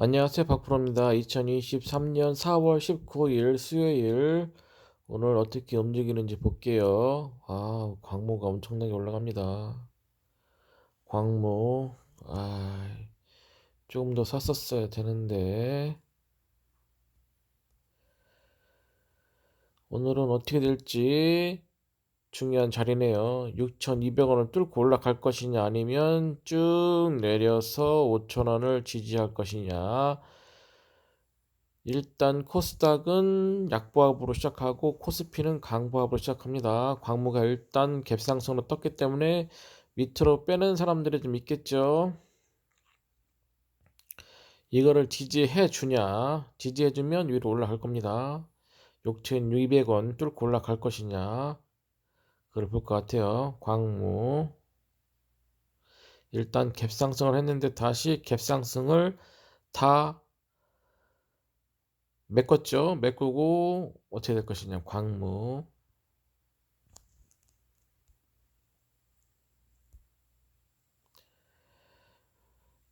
안녕하세요. 박프로입니다. 2023년 4월 19일 수요일 오늘 어떻게 움직이는지 볼게요. 아, 광모가 엄청나게 올라갑니다. 광모, 아, 조금 더 샀었어야 되는데 오늘은 어떻게 될지 중요한 자리네요. 6,200원을 뚫고 올라갈 것이냐 아니면 쭉 내려서 5,000원을 지지할 것이냐. 일단 코스닥은 약보합으로 시작하고 코스피는 강보합으로 시작합니다. 광무가 일단 갭상승으로 떴기 때문에 밑으로 빼는 사람들이 좀 있겠죠. 이거를 지지해 주냐? 지지해 주면 위로 올라갈 겁니다. 6,200원 뚫고 올라갈 것이냐? 그걸 볼 것 같아요. 광무. 일단 갭상승을 했는데 다시 갭상승을 다 메꿨죠. 메꾸고 어떻게 될 것이냐. 광무.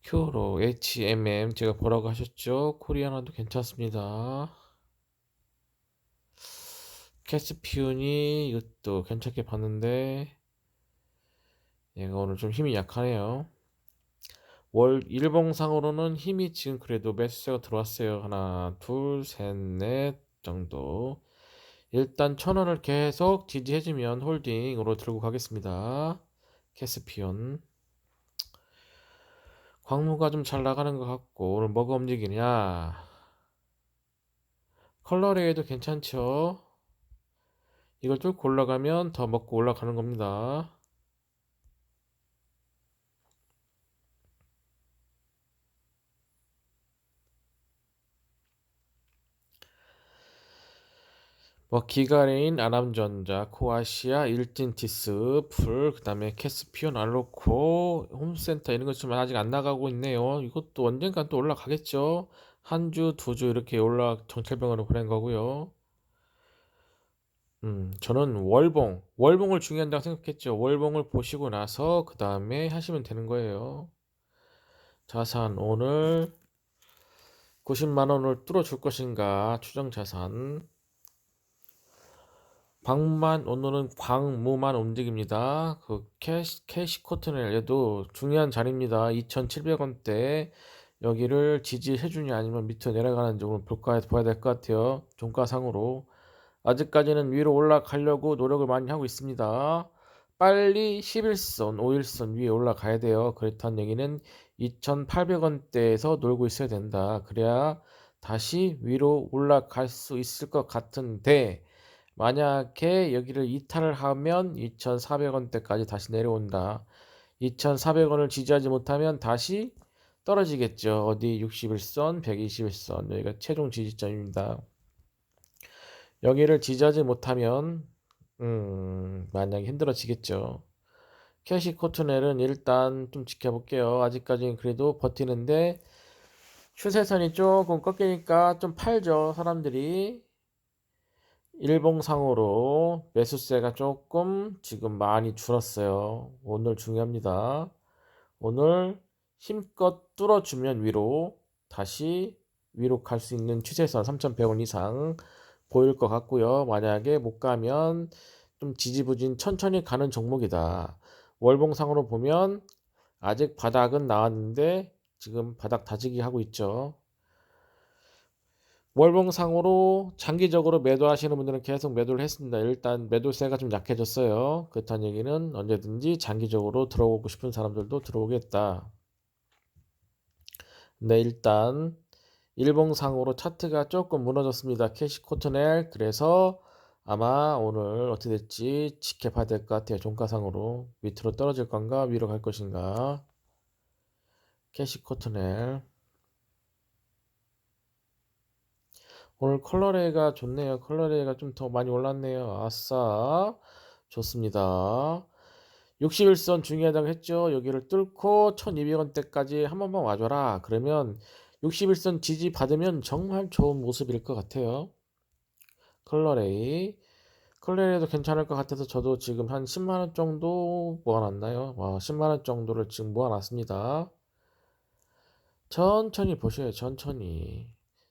큐로 HMM 제가 보라고 하셨죠. 코리아나도 괜찮습니다. 캐스피온이 이것도 괜찮게 봤는데 얘가 오늘 좀 힘이 약하네요. 월 일봉상으로는 힘이 지금 그래도 매수세가 들어왔어요. 하나, 둘, 셋, 넷 정도. 일단 천 원을 계속 지지해주면 홀딩으로 들고 가겠습니다. 캐스피온. 광무가 좀 잘 나가는 것 같고 오늘 뭐가 움직이냐? 컬러레이도 괜찮죠? 이걸 쭉 올라가면 더 먹고 올라가는 겁니다. 뭐 기가레인, 아남전자, 코아시아, 일진티스, 풀, 그 다음에 캐스피온, 알로코, 홈센터 이런 것좀 아직 안 나가고 있네요. 이것도 언젠가 또 올라가겠죠. 한 주, 두 주 이렇게 올라 정찰병으로 보낸 거고요. 음, 저는 월봉, 월봉을 중요한다고 생각했죠. 월봉을 보시고 나서 그 다음에 하시면 되는 거예요. 자산 오늘 90만 원을 뚫어줄 것인가 추정 자산 광만 오늘은 광무만 움직입니다. 그 캐시, 캐시 코트넬 얘도 중요한 자리입니다. 2,700원대 여기를 지지해주냐 아니면 밑으로 내려가는지 오늘 볼까 봐야 될 것 같아요. 종가상으로 아직까지는 위로 올라가려고 노력을 많이 하고 있습니다. 빨리 11선, 5일선 위에 올라가야 돼요. 그렇다는 얘기는 2,800원대에서 놀고 있어야 된다. 그래야 다시 위로 올라갈 수 있을 것 같은데 만약에 여기를 이탈을 하면 2,400원대까지 다시 내려온다. 2,400원을 지지하지 못하면 다시 떨어지겠죠. 어디 61선, 121선 여기가 최종 지지점입니다. 여기를 지지하지 못하면 음, 만약에 힘들어지겠죠. 캐시 코트넬은 일단 좀 지켜볼게요. 아직까지는 그래도 버티는데 추세선이 조금 꺾이니까 좀 팔죠. 사람들이 일봉상으로 매수세가 조금 지금 많이 줄었어요. 오늘 중요합니다. 오늘 힘껏 뚫어주면 위로 다시 위로 갈 수 있는 추세선 3,100원 이상 보일 것 같고요. 만약에 못 가면 좀 지지부진 천천히 가는 종목이다. 월봉상으로 보면 아직 바닥은 나왔는데 지금 바닥 다지기 하고 있죠. 월봉상으로 장기적으로 매도하시는 분들은 계속 매도를 했습니다. 일단 매도세가 좀 약해졌어요. 그렇다는 얘기는 언제든지 장기적으로 들어오고 싶은 사람들도 들어오겠다. 네, 일단 일봉상으로 차트가 조금 무너졌습니다. 캐시 코트넬 그래서 아마 오늘 어떻게 될지 지켜봐야 될 것 같아요. 종가상으로 밑으로 떨어질 건가 위로 갈 것인가 캐시 코트넬 오늘 컬러레이가 좋네요. 컬러레이가 좀 더 많이 올랐네요. 아싸 좋습니다. 61선 중요하다고 했죠. 여기를 뚫고 1200원대까지 한 번만 와줘라. 그러면 61선 지지 받으면 정말 좋은 모습일 것 같아요. 컬러레이. 컬러레이도 괜찮을 것 같아서 저도 지금 한 10만원 정도 모아놨나요? 와, 10만원 정도를 지금 모아놨습니다. 천천히 보셔요, 천천히.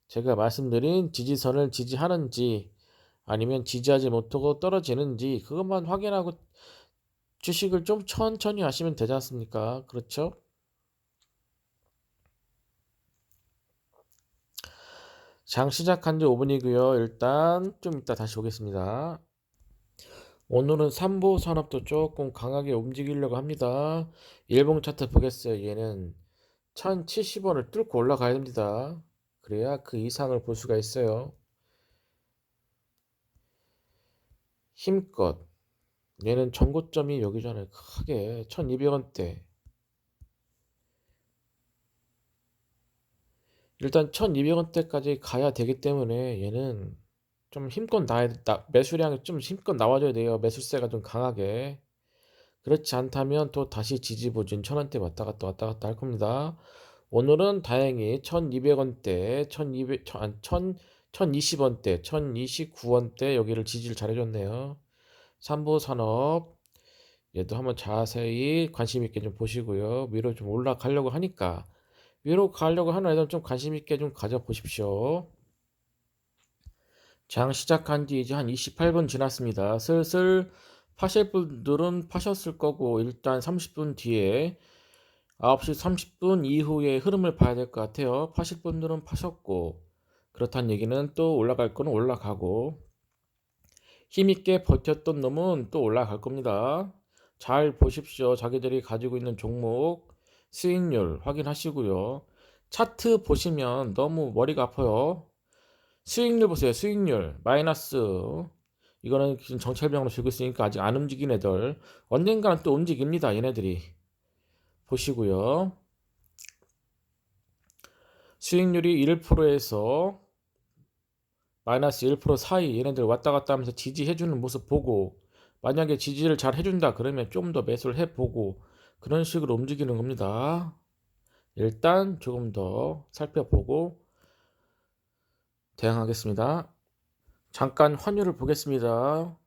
제가 말씀드린 지지선을 지지하는지 아니면 지지하지 못하고 떨어지는지 그것만 확인하고 주식을 좀 천천히 하시면 되지 않습니까? 그렇죠? 장 시작한 지 5분이고요. 일단 좀 이따 다시 오겠습니다. 오늘은 삼보 산업도 조금 강하게 움직이려고 합니다. 일봉 차트 보겠어요. 얘는 1070원을 뚫고 올라가야 됩니다. 그래야 그 이상을 볼 수가 있어요. 힘껏 얘는 전고점이 여기잖아요. 크게 1200원대. 일단 1200원대까지 가야 되기 때문에 얘는 좀 힘껏 나야 나, 매수량이 좀 힘껏 나와줘야 돼요. 매수세가 좀 강하게. 그렇지 않다면 또 다시 지지부진 1000원대 왔다 갔다 왔다 갔다 할 겁니다. 오늘은 다행히 1200원대, 1200, 1000, 1020원대, 1029원대 여기를 지지를 잘해줬네요. 삼보산업 얘도 한번 자세히 관심 있게 좀 보시고요. 위로 좀 올라가려고 하니까 위로 가려고 하는 애들은 좀 관심 있게 좀 가져보십시오. 장 시작한 지 이제 한 28분 지났습니다. 슬슬 파실 분들은 파셨을 거고 일단 30분 뒤에 9시 30분 이후의 흐름을 봐야 될 것 같아요. 파실 분들은 파셨고 그렇다는 얘기는 또 올라갈 거는 올라가고 힘있게 버텼던 놈은 또 올라갈 겁니다. 잘 보십시오. 자기들이 가지고 있는 종목 수익률 확인하시고요. 차트 보시면 너무 머리가 아파요. 수익률 보세요. 수익률 마이너스 이거는 지금 정찰병으로 들고 있으니까 아직 안 움직인 애들 언젠가는 또 움직입니다. 얘네들이 보시고요. 수익률이 1%에서 마이너스 1% 사이 얘네들 왔다 갔다 하면서 지지해주는 모습 보고 만약에 지지를 잘 해준다 그러면 좀 더 매수를 해보고 그런 식으로 움직이는 겁니다. 일단 조금 더 살펴보고 대응하겠습니다. 잠깐 환율을 보겠습니다.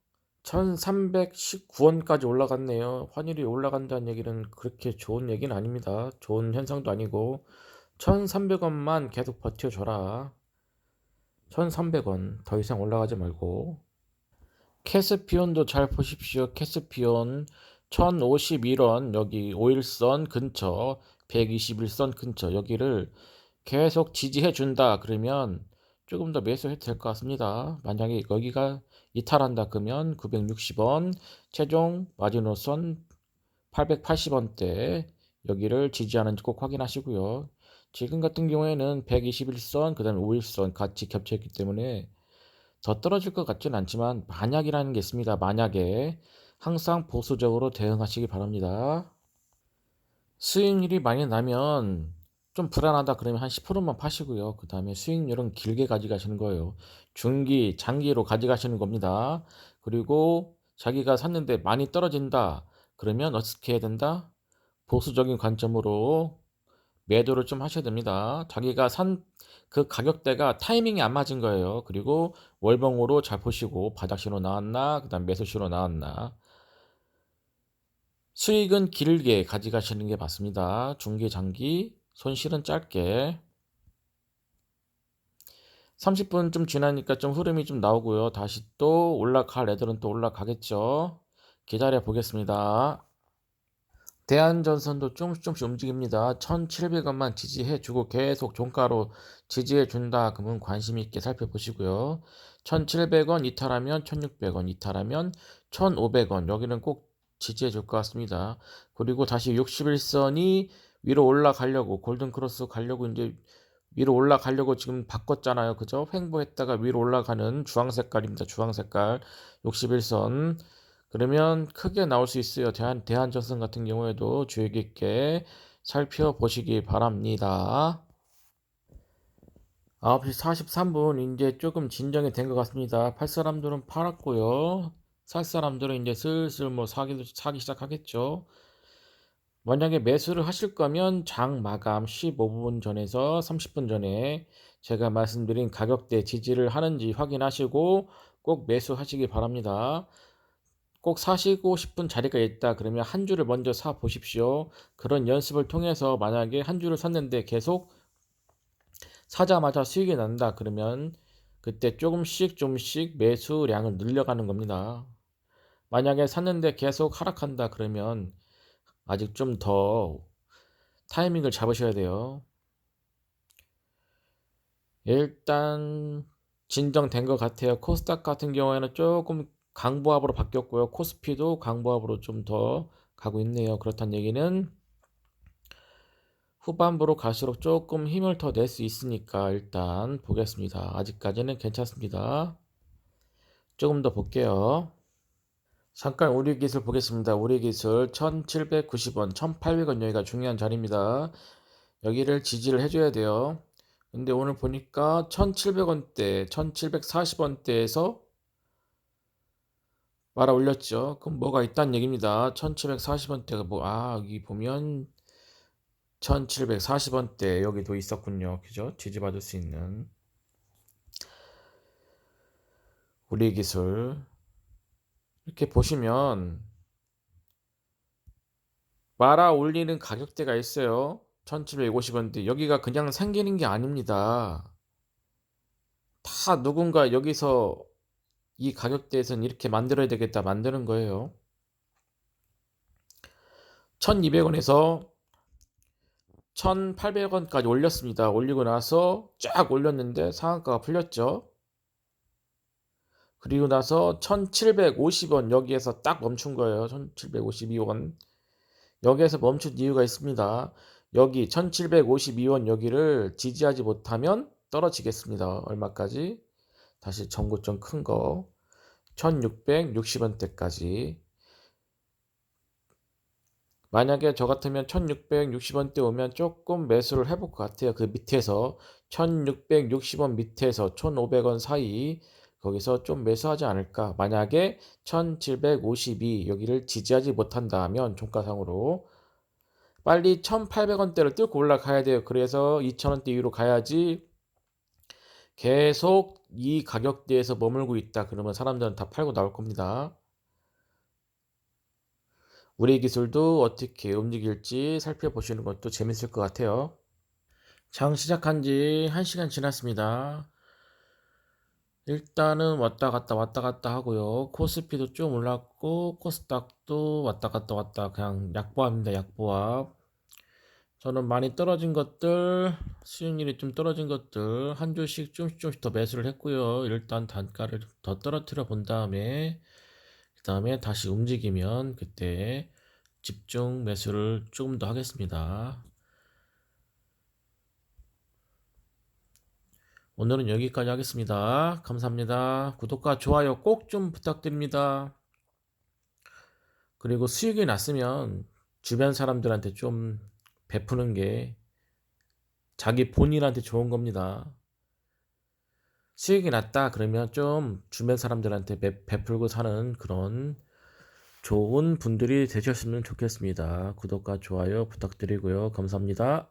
1319원까지 올라갔네요. 환율이 올라간다는 얘기는 그렇게 좋은 얘기는 아닙니다. 좋은 현상도 아니고 1300원만 계속 버텨줘라. 1300원 더 이상 올라가지 말고 캐스피온도 잘 보십시오. 캐스피온 1051원 여기 5일선 근처 121선 근처 여기를 계속 지지해 준다 그러면 조금 더 매수해도 될 것 같습니다. 만약에 여기가 이탈한다 그러면 960원 최종 마지노선 880원대 여기를 지지하는지 꼭 확인하시고요. 지금 같은 경우에는 121선 그 다음에 5일선 같이 겹쳐있기 때문에 더 떨어질 것 같지는 않지만 만약이라는 게 있습니다. 만약에 항상 보수적으로 대응하시기 바랍니다. 수익률이 많이 나면 좀 불안하다 그러면 한 10%만 파시고요. 그 다음에 수익률은 길게 가져가시는 거예요. 중기, 장기로 가져가시는 겁니다. 그리고 자기가 샀는데 많이 떨어진다. 그러면 어떻게 해야 된다? 보수적인 관점으로 매도를 좀 하셔야 됩니다. 자기가 산 그 가격대가 타이밍이 안 맞은 거예요. 그리고 월봉으로 잘 보시고 바닥시로 나왔나, 그 다음 매수시로 나왔나. 수익은 길게 가져가시는 게 맞습니다. 중기, 장기, 손실은 짧게. 30분 좀 지나니까 좀 흐름이 좀 나오고요. 다시 또 올라갈 애들은 또 올라가겠죠. 기다려 보겠습니다. 대한전선도 조금씩 조금씩 움직입니다. 1,700원만 지지해 주고 계속 종가로 지지해 준다. 그러면 관심 있게 살펴보시고요. 1,700원 이탈하면 1,600원 이탈하면 1,500원 여기는 꼭 지지해 줄 것 같습니다. 그리고 다시 61선이 위로 올라가려고 골든크로스 가려고 이제 위로 올라가려고 지금 바꿨잖아요. 그죠? 횡보했다가 위로 올라가는 주황 색깔입니다. 주황 색깔 61선 그러면 크게 나올 수 있어요. 대한, 대한전선 같은 경우에도 주의 깊게 살펴보시기 바랍니다. 9시 43분 이제 조금 진정이 된 것 같습니다. 팔 사람들은 팔았고요. 살 사람들은 이제 슬슬 뭐 사기, 사기 시작하겠죠. 만약에 매수를 하실 거면 장 마감 15분 전에서 30분 전에 제가 말씀드린 가격대 지지를 하는지 확인하시고 꼭 매수하시기 바랍니다. 꼭 사시고 싶은 자리가 있다 그러면 한 주를 먼저 사 보십시오. 그런 연습을 통해서 만약에 한 주를 샀는데 계속 사자마자 수익이 난다 그러면 그때 조금씩 조금씩 매수량을 늘려가는 겁니다. 만약에 샀는데 계속 하락한다 그러면 아직 좀 더 타이밍을 잡으셔야 돼요. 일단 진정된 것 같아요. 코스닥 같은 경우에는 조금 강보합으로 바뀌었고요. 코스피도 강보합으로 좀 더 가고 있네요. 그렇다는 얘기는 후반부로 갈수록 조금 힘을 더 낼 수 있으니까 일단 보겠습니다. 아직까지는 괜찮습니다. 조금 더 볼게요. 잠깐 우리 기술 보겠습니다. 우리 기술 1790원, 1800원 여기가 중요한 자리입니다. 여기를 지지를 해줘야 돼요. 근데 오늘 보니까 1700원대, 1740원대에서 말아 올렸죠. 그럼 뭐가 있다는 얘기입니다. 1740원대가 뭐, 아, 여기 보면 1740원대 여기도 있었군요. 그죠? 지지받을 수 있는. 우리 기술. 이렇게 보시면 말아 올리는 가격대가 있어요. 1750원대. 여기가 그냥 생기는 게 아닙니다. 다 누군가 여기서 이 가격대에서는 이렇게 만들어야 되겠다 만드는 거예요. 1200원에서 1800원까지 올렸습니다. 올리고 나서 쫙 올렸는데 상한가가 풀렸죠. 그리고 나서 1750원 여기에서 딱 멈춘 거예요. 1752원. 여기에서 멈춘 이유가 있습니다. 여기 1752원 여기를 지지하지 못하면 떨어지겠습니다. 얼마까지? 다시 전고점 큰 거. 1660원대까지. 만약에 저 같으면 1660원대 오면 조금 매수를 해볼 것 같아요. 그 밑에서 1660원 밑에서 1500원 사이 거기서 좀 매수하지 않을까. 만약에 1752 여기를 지지하지 못한다 하면 종가상으로 빨리 1800원대를 뚫고 올라가야 돼요. 그래서 2000원대 위로 가야지 계속 이 가격대에서 머물고 있다. 그러면 사람들은 다 팔고 나올 겁니다. 우리 기술도 어떻게 움직일지 살펴보시는 것도 재밌을 것 같아요. 장 시작한 지 1시간 지났습니다. 일단은 왔다 갔다 왔다 갔다 하고요. 코스피도 좀 올랐고 코스닥도 왔다 갔다 왔다 그냥 약보합니다. 약보합. 저는 많이 떨어진 것들 수익률이 좀 떨어진 것들 한 주씩 조금씩 조금씩 더 매수를 했고요. 일단 단가를 더 떨어뜨려 본 다음에 그 다음에 다시 움직이면 그때 집중 매수를 조금 더 하겠습니다. 오늘은 여기까지 하겠습니다. 감사합니다. 구독과 좋아요 꼭 좀 부탁드립니다. 그리고 수익이 났으면 주변 사람들한테 좀 베푸는 게 자기 본인한테 좋은 겁니다. 수익이 났다 그러면 좀 주변 사람들한테 베, 베풀고 사는 그런 좋은 분들이 되셨으면 좋겠습니다. 구독과 좋아요 부탁드리고요. 감사합니다.